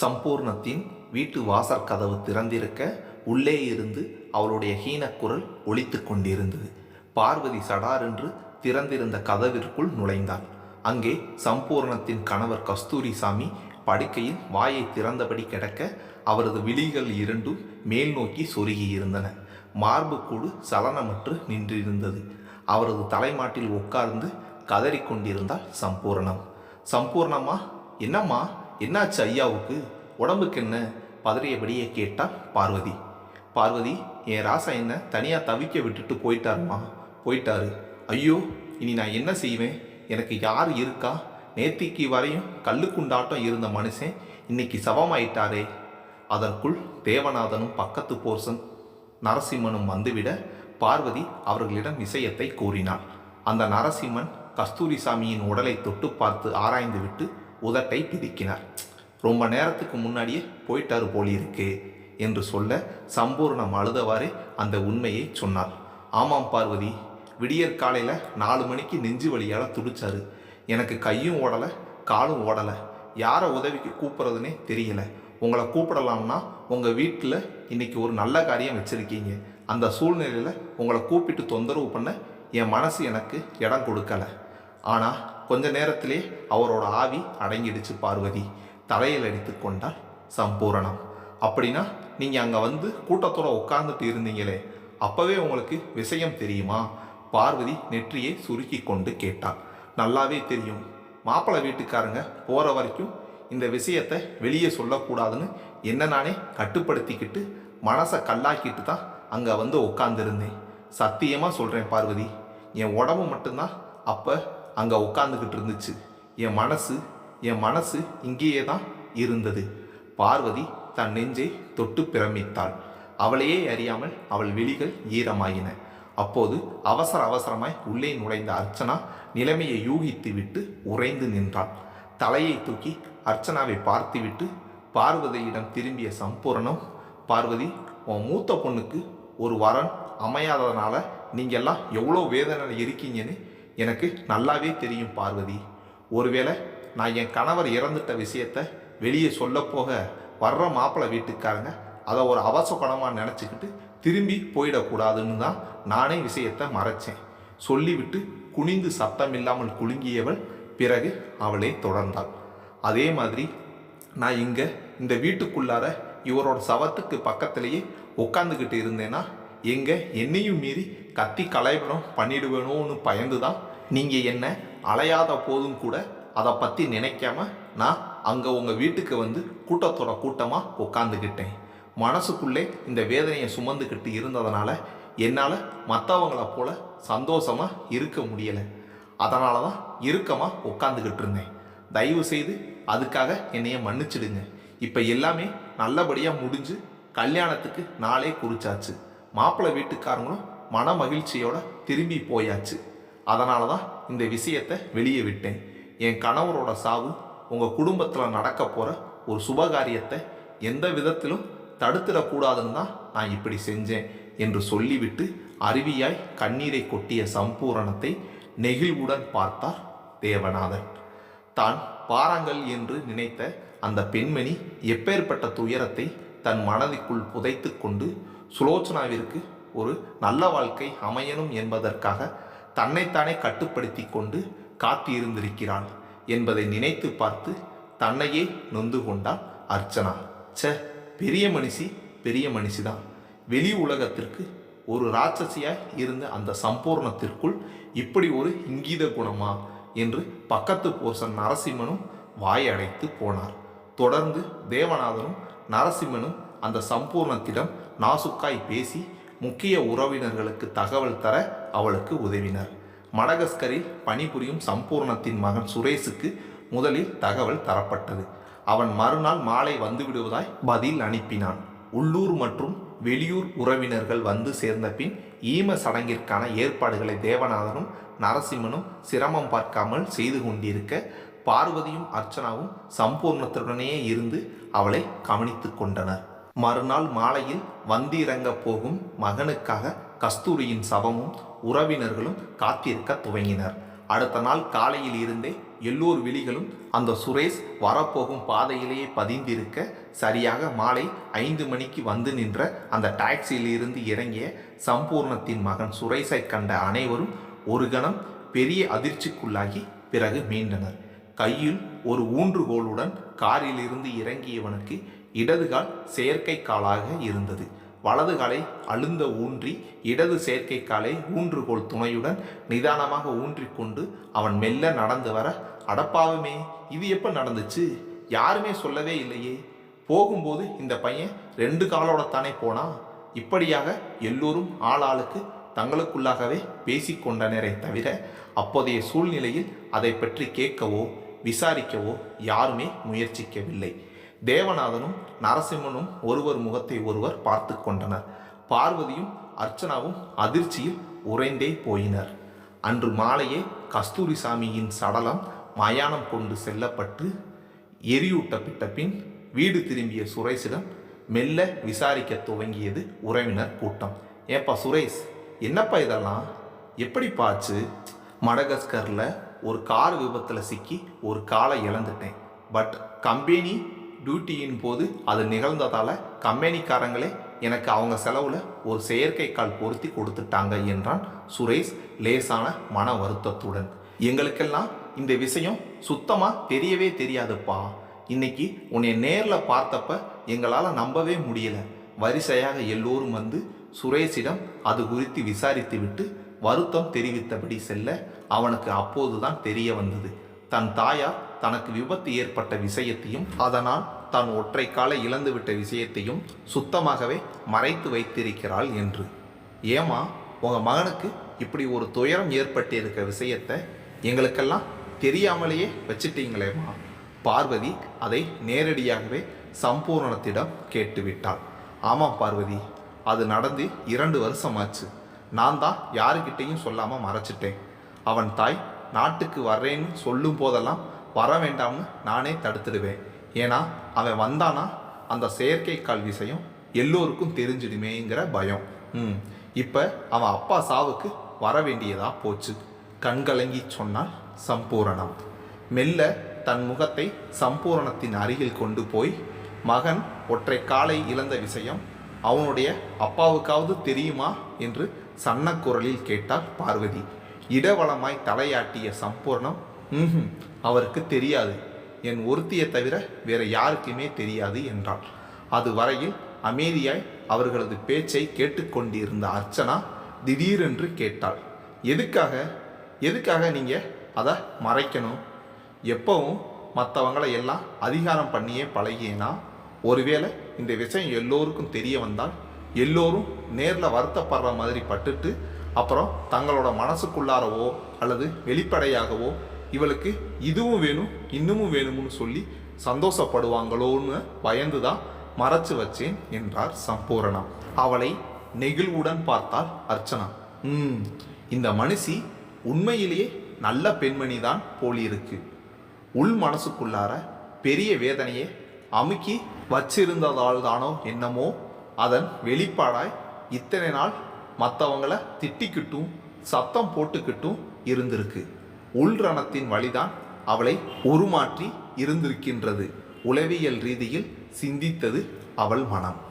சம்பூர்ணத்தின் வீட்டு வாசற் கதவு திறந்திருக்க உள்ளே இருந்து அவளுடைய ஹீனக்குரல் ஒழித்து கொண்டிருந்தது. பார்வதி சடாரென்று திறந்திருந்த கதவிற்குள் நுழைந்தாள். அங்கே சம்பூர்ணத்தின் கணவர் கஸ்தூரிசாமி படுக்கையில் வாயை திறந்தபடி கிடக்க அவரது விழிகள் இரண்டும் மேல் நோக்கி சொருகியிருந்தன மார்புக்கூடு சலனமற்று நின்றிருந்தது. அவரது தலைமாட்டில் உட்கார்ந்து கதறிக்கொண்டிருந்தாள் சம்பூர்ணம். சம்பூர்ணம்மா என்னம்மா? என்னாச்சு ஐயாவுக்கு? உடம்புக்கு என்ன? பதறியபடியே கேட்டா பார்வதி. பார்வதி என் ராசா என்ன தனியாக தவிக்க விட்டுட்டு போயிட்டாருமா? போயிட்டாரு. ஐயோ இனி நான் என்ன செய்வேன்? எனக்கு யார் இருக்கா? நேத்திக்கு வரையும் கல்லுக்குண்டாட்டம் இருந்த மனுஷன் இன்னைக்கு சவமாயிட்டாரே. அதற்குள் தேவநாதனும் பக்கத்து போர்சன் நரசிம்மனும் வந்துவிட பார்வதி அவர்களிடம் விஷயத்தை கூறினாள். அந்த நரசிம்மன் கஸ்தூரி சாமியின் உடலை தொட்டு பார்த்து ஆராய்ந்துவிட்டு உதட்டை பிதுக்கினார் ரொம்ப நேரத்துக்கு முன்னாடியே போயிட்டாரு போலிருக்கு என்று சொல்ல சம்பூர்ணம் அழுதவாறே அந்த உண்மையை சொன்னார். ஆமாம் பார்வதி விடியற் காலையில் நாலு மணிக்கு நெஞ்சு வலியால் துடிச்சாரு. எனக்கு கையும் ஓடலை காலும் ஓடலை. யாரை உதவிக்கு கூப்பிட்றதுனே தெரியல. உங்களை கூப்பிடலாம்னா உங்கள் வீட்டில் இன்னைக்கு ஒரு நல்ல காரியம் வச்சுருக்கீங்க. அந்த சூழ்நிலையில் உங்களை கூப்பிட்டு தொந்தரவு பண்ண என் மனசு எனக்கு இடம் கொடுக்கலை. ஆனால் கொஞ்ச நேரத்திலே அவரோட ஆவி அடங்கிடுச்சு பார்வதி. தலையில் அடித்து கொண்டார் சம்பூரணம். அப்படின்னா நீங்கள் அங்கே வந்து கூட்டத்தோட உட்கார்ந்துட்டு இருந்தீங்களே அப்போவே உங்களுக்கு விஷயம் தெரியுமா? பார்வதி நெற்றியை சுருக்கி கொண்டு கேட்டாள். நல்லாவே தெரியும். மாப்பிள்ளை வீட்டுக்காரங்க போகிற வரைக்கும் இந்த விஷயத்தை வெளியே சொல்லக்கூடாதுன்னு என்ன நானே கட்டுப்படுத்திக்கிட்டு மனசை கல்லாக்கிட்டு தான் அங்கே வந்து உட்காந்துருந்தேன் சத்தியமாக சொல்கிறேன் பார்வதி. என் உடம்பு மட்டும்தான் அப்போ அங்கே உட்காந்துக்கிட்டு இருந்துச்சு. என் மனசு என் மனசு இங்கேயே தான் இருந்தது. பார்வதி தன் நெஞ்சை தொட்டு பிரமித்தாள். அவளையே அறியாமல் அவள் விழிகள் ஈரமாயின. அப்போது அவசர அவசரமாய் உள்ளே நுழைந்த அர்ச்சனா நிலைமையை யூகித்து விட்டு உறைந்து நின்றாள். தலையை தூக்கி அர்ச்சனாவை பார்த்துவிட்டு பார்வதியிடம் திரும்பிய சம்பூரணம் பார்வதி உன் மூத்த பொண்ணுக்கு ஒரு வரன் அமையாததுனால நீங்கள்லாம் எவ்வளோ வேதனையில் இருக்கீங்கன்னு எனக்கு நல்லாவே தெரியும் பார்வதி. ஒருவேளை நான் என் கணவர் இறந்துட்ட விஷயத்த வெளியே சொல்லப்போக வர்ற மாப்பிள்ளை வீட்டுக்காரங்க அதை ஒரு அவசகுணமாக நினச்சிக்கிட்டு திரும்பி போயிடக்கூடாதுன்னு தான் நானே விஷயத்தை மறைச்சேன். சொல்லிவிட்டு குனிந்து சத்தம் இல்லாமல் குலுங்கியவள் பிறகு அவளே தொடர்ந்தாள். அதே மாதிரி நான் இங்கே இந்த வீட்டுக்குள்ளார இவரோட சவத்துக்கு பக்கத்திலேயே உட்காந்துக்கிட்டு இருந்தேன்னா எங்கே? என்னையும் மீறி கத்தி கலைபடம் பண்ணிடுவேணும்னு பயந்து தான் நீங்கள் என்ன அலையாத போதும் கூட அதை பற்றி நினைக்காம நான் அங்கே உங்கள் வீட்டுக்கு வந்து கூட்டத்தோட கூட்டமாக உட்காந்துக்கிட்டேன் மனசுக்குள்ளே இந்த வேதனையை சுமந்துக்கிட்டு இருந்ததுனால என்னால் மற்றவங்கள போல் சந்தோஷமாக இருக்க முடியலை. அதனால தான் இறுக்கமாக உட்காந்துக்கிட்டு இருந்தேன். தயவு செய்து அதுக்காக என்னைய மன்னிச்சிடுங்க. இப்போ எல்லாமே நல்லபடியாக முடிஞ்சு கல்யாணத்துக்கு நாளே குறிச்சாச்சு. மாப்பிள்ளை வீட்டுக்காரங்களும் மன மகிழ்ச்சியோட திரும்பி போயாச்சு. அதனால தான் இந்த விஷயத்தை வெளியே விட்டேன். என் கணவரோட சாவு உங்கள் குடும்பத்தில் நடக்க போகிற ஒரு சுபகாரியத்தை எந்த விதத்திலும் தடுத்துடக்கூடாதுன்னு தான் நான் இப்படி செஞ்சேன் என்று சொல்லிவிட்டு அருவியாய் கண்ணீரை கொட்டிய சம்பூரணத்தை நெகிழ்வுடன் பார்த்தார் தேவநாதன். தான் பாறாங்கல் என்று நினைத்த அந்த பெண்மணி எப்பேற்பட்ட துயரத்தை தன் மனதிற்குள் புதைத்து கொண்டு சுலோச்சனாவிற்கு ஒரு நல்ல வாழ்க்கை அமையணும் என்பதற்காக தன்னைத்தானே கட்டுப்படுத்தி கொண்டு காத்திருந்திருக்கிறாள் என்பதை நினைத்து பார்த்து தன்னையே நொந்து கொண்டாள் அர்ச்சனா. ச்சே பெரிய மனுஷி பெரிய மனுஷிதான். வெளி உலகத்திற்கு ஒரு ராட்சசியாய் இருந்த அந்த சம்பூர்ணத்திற்குள் இப்படி ஒரு இங்கீத குணமா என்று பக்கத்து போசன் நரசிம்மனும் வாயடைத்து போனார். தொடர்ந்து தேவநாதனும் நரசிம்மனும் அந்த சம்பூர்ணத்திடம் நாசுக்காய் பேசி முக்கிய உறவினர்களுக்கு தகவல் தர அவளுக்கு உதவினர். மடகஸ்கரில் பணிபுரியும் சம்பூர்ணத்தின் மகன் சுரேஷுக்கு முதலில் தகவல் தரப்பட்டது. அவன் மறுநாள் மாலை வந்துவிடுவதாய் பதில் அனுப்பினான். உள்ளூர் மற்றும் வெளியூர் உறவினர்கள் வந்து சேர்ந்த பின் ஈம சடங்கிற்கான ஏற்பாடுகளை தேவநாதனும் நரசிம்மனும் சிரமம் பார்க்காமல் செய்து கொண்டிருக்க பார்வதியும் அர்ச்சனாவும் சம்பூர்ணத்துடனேயே இருந்து அவளை கவனித்து கொண்டனர். மறுநாள் மாலையில் வந்திறங்கப் போகும் மகனுக்காக கஸ்தூரியின் சவமும் உறவினர்களும் காத்திருக்க துவங்கினர். அடுத்த நாள் காலையில் இருந்தே எல்லோர் விழிகளும் அந்த சுரேஷ் வரப்போகும் பாதையிலேயே பதிந்திருக்க சரியாக மாலை ஐந்து மணிக்கு வந்து நின்ற அந்த டாக்ஸியிலிருந்து இறங்கிய சம்பூர்ணத்தின் மகன் சுரேஷை கண்ட அனைவரும் ஒரு கணம் பெரிய அதிர்ச்சிக்குள்ளாகி பிறகு மீண்டனர். கையில் ஒரு ஊன்றுகோலுடன் காரில் இருந்து இறங்கியவனுக்கு இடதுகால் செயற்கை காலாக இருந்தது. வலது காலை அழுந்த ஊன்றி இடது செயற்கை காலை ஊன்றுகோல் துணையுடன் நிதானமாக ஊன்றிக்கொண்டு அவன் மெல்ல நடந்து வர அடப்பாவுமே இது எப்போ நடந்துச்சு? யாருமே சொல்லவே இல்லையே. போகும்போது இந்த பையன் ரெண்டு காலோட தானே போனா? இப்படியாக எல்லோரும் ஆளாளுக்கு தங்களுக்குள்ளாகவே பேசிக்கொண்டனரை தவிர அப்போதைய சூழ்நிலையில் அதை பற்றி கேட்கவோ விசாரிக்கவோ யாருமே முயற்சிக்கவில்லை. தேவநாதனும் நரசிம்மனும் ஒருவர் முகத்தை ஒருவர் பார்த்து கொண்டனர். பார்வதியும் அர்ச்சனாவும் அதிர்ச்சியில் உறைந்தே போயினர். அன்று மாலையே கஸ்தூரிசாமியின் சடலம் மயானம் கொண்டு செல்லப்பட்டு எரியூட்டப்பட்ட பின் வீடு திரும்பிய சுரேஷிடம் மெல்ல விசாரிக்க துவங்கியது உறவினர் கூட்டம். ஏப்பா சுரேஷ் என்னப்பா இதெல்லாம்? எப்படி பாச்சு மடகஸ்கரில் ஒரு கார் விபத்தில் சிக்கி ஒரு காலை இழந்துட்டேன். பட் கம்பெனி டியூட்டியின் போது அது நிகழ்ந்ததால் கம்பெனிக்காரங்களே எனக்கு அவங்க செலவில் ஒரு செயற்கை கால் பொருத்தி கொடுத்துட்டாங்க என்றான் சுரேஷ் லேசான மன வருத்தத்துடன். எங்களுக்கெல்லாம் இந்த விஷயம் சுத்தமாக தெரியவே தெரியாதுப்பா. இன்னைக்கு உன்னை நேரில் பார்த்தப்ப எங்களால் நம்பவே முடியல. வரிசையாக எல்லோரும் வந்து சுரேஷிடம் அது குறித்து விசாரித்து விட்டு வருத்தம் தெரிவித்தபடி செல்ல அவனுக்கு அப்போதுதான் தெரிய வந்தது. தன் தாயார் தனக்கு விபத்து ஏற்பட்ட விஷயத்தையும் அதனால் தான் ஒற்றை காலை இழந்துவிட்ட விஷயத்தையும் சுத்தமாகவே மறைத்து வைத்திருக்கிறாள் என்று. ஏமா உங்கள் மகனுக்கு இப்படி ஒரு துயரம் ஏற்பட்டிருக்க விஷயத்தை எங்களுக்கெல்லாம் தெரியாமலேயே வச்சிட்டீங்களேம்மா? பார்வதி அதை நேரடியாகவே சம்பூரணத்திடம் கேட்டுவிட்டாள். ஆமாம் பார்வதி அது நடந்து இரண்டு வருஷமாச்சு. நான் தான் யாருக்கிட்டேயும் சொல்லாமல் மறைச்சிட்டேன். அவன் தாய் நாட்டுக்கு வர்றேன்னு சொல்லும் போதெல்லாம் வர வேண்டாம்னு நானே தடுத்துடுவேன். ஏன்னா அவன் வந்தானா அந்த செயற்கைக்கால் விஷயம் எல்லோருக்கும் தெரிஞ்சிடுமேங்கிற பயம். ம் இப்போ அவன் அப்பா சாவுக்கு வர வேண்டியதா போச்சு. கண்கலங்கி சொன்னால் சம்பூரணம். மெல்ல தன் முகத்தை சம்பூரணத்தின் அருகில் கொண்டு போய் மகன் ஒற்றை காலை இழந்த விஷயம் அவனுடைய அப்பாவுக்காவது தெரியுமா என்று சன்னக்குரலில் கேட்டாள் பார்வதி. இடவளமாய் தலையாட்டிய சம்பூர்ணம் ம் அவருக்கு தெரியாது. என் ஒருத்தியை தவிர வேற யாருக்குமே தெரியாது என்றாள். அது வரையில் அமைதியாய் அவர்களது பேச்சை கேட்டுக்கொண்டிருந்த அர்ச்சனா திடீரென்று கேட்டாள். எதுக்காக? எதுக்காக நீங்கள் அதை மறைக்கணும்? எப்பவும் மற்றவங்களை எல்லாம் அதிகாரம் பண்ணியே பழகியேனா? ஒருவேளை இந்த விஷயம் எல்லோருக்கும் தெரிய வந்தால் எல்லோரும் நேரில் வருத்தப்படுற மாதிரி பட்டுட்டு அப்புறம் தங்களோட மனசுக்குள்ளாரவோ அல்லது வெளிப்படையாகவோ இவளுக்கு இதுவும் வேணும் இன்னமும் வேணும்னு சொல்லி சந்தோஷப்படுவாங்களோன்னு பயந்து தான் மறைச்சு வச்சேன் என்றார் சம்பூரணம் அவளை நெகிழ்வுடன் பார்த்தாள் அர்ச்சனா. ம் இந்த மனுஷி உண்மையிலேயே நல்ல பெண்மணி தான் போலிருக்கு. உள் மனசுக்குள்ளார பெரிய வேதனையை அமுக்கி வச்சிருந்ததால் தானோ என்னமோ அதன் வெளிப்பாடாய் இத்தனை நாள் மற்றவங்கள திட்டிக்கிட்டும் சத்தம் போட்டுக்கிட்டும் இருந்திருக்கு. உள்ரணத்தின் வழிதான் அவளை உருமாற்றி இருந்திருக்கின்றது. உளவியல் ரீதியில் சிந்தித்தது அவள் மனம்.